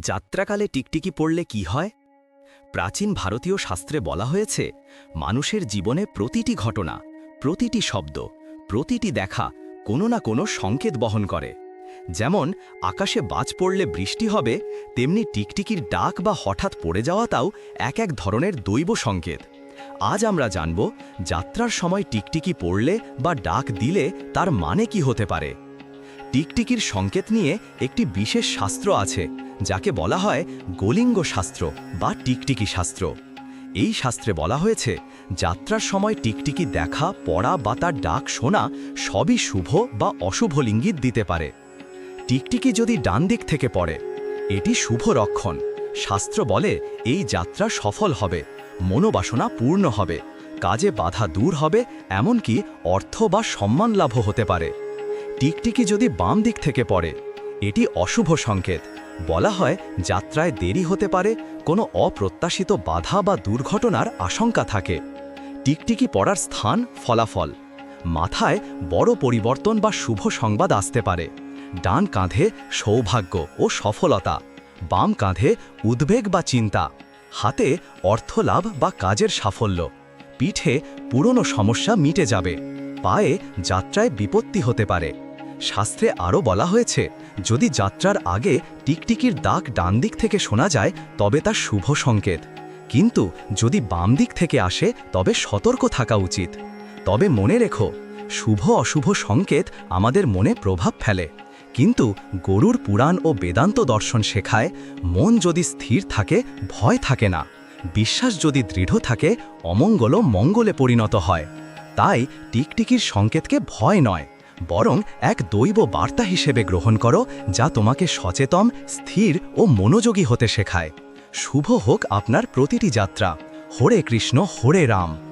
যাত্রাকালে টিকটিকি পড়লে কি হয়? প্রাচীন ভারতীয় শাস্ত্রে বলা হয়েছে, মানুষের জীবনে প্রতিটি ঘটনা, প্রতিটি শব্দ, প্রতিটি দেখা কোনো না কোনো সংকেত বহন করে। যেমন, আকাশে বাজ পড়লে বৃষ্টি হবে, তেমনি টিকটিকির ডাক বা হঠাৎ পড়ে যাওয়াটাও এক এক ধরনের দৈব সংকেত। আজ আমরা জানব, যাত্রার সময় টিকটিকি পড়লে বা ডাক দিলে তার মানে কি হতে পারে। টিকটিকির সংকেত নিয়ে একটি বিশেষ শাস্ত্র আছে, যাকে বলা হয় গোলিঙ্গ শাস্ত্র বা টিকটিকি শাস্ত্র। এই শাস্ত্রে বলা হয়েছে, যাত্রার সময় টিকটিকি দেখা, পড়া বা তার ডাক শোনা সবই শুভ বা অশুভ লিঙ্গিত দিতে পারে। টিকটিকি যদি ডান দিক থেকে পড়ে, এটি শুভ রক্ষণ। শাস্ত্র বলে, এই যাত্রা সফল হবে, মনোবাসনা পূর্ণ হবে, কাজে বাধা দূর হবে, এমনকি অর্থ বা সম্মান লাভও হতে পারে। টিকটিকি যদি বাম দিক থেকে পড়ে, এটি অশুভ সংকেত। বলা হয়, যাত্রায় দেরি হতে পারে, কোনো অপ্রত্যাশিত বাধা বা দুর্ঘটনার আশঙ্কা থাকে। টিকটিকি পড়ার স্থান, ফলাফল। মাথায় বড় পরিবর্তন বা শুভ সংবাদ আসতে পারে। ডান কাঁধে সৌভাগ্য ও সফলতা, বাম কাঁধে উদ্বেগ বা চিন্তা, হাতে অর্থলাভ বা কাজের সাফল্য, পিঠে পুরনো সমস্যা মিটে যাবে, পায়ে যাত্রায় বিপত্তি হতে পারে। শাস্ত্রে আরও বলা হয়েছে, যদি যাত্রার আগে টিকটিকির দাগ ডান দিক থেকে শোনা যায়, তবে তা শুভ সংকেত। কিন্তু যদি বাম দিক থেকে আসে, তবে সতর্ক থাকা উচিত। তবে মনে রেখো, শুভ অশুভ সংকেত আমাদের মনে প্রভাব ফেলে। কিন্তু গরুর পুরাণ ও বেদান্ত দর্শন শেখায়, মন যদি স্থির থাকে, ভয় থাকে না। বিশ্বাস যদি দৃঢ় থাকে, অমঙ্গলও মঙ্গলে পরিণত হয়। তাই টিকটিকির সংকেতকে ভয় নয়। বরং এক দৈব বার্তা হিসেবে গ্রহণ করো, যা তোমাকে সচেতন, স্থির ও মনোযোগী হতে শেখায়। শুভ হোক আপনার প্রতিটি যাত্রা। হরে কৃষ্ণ, হরে রাম।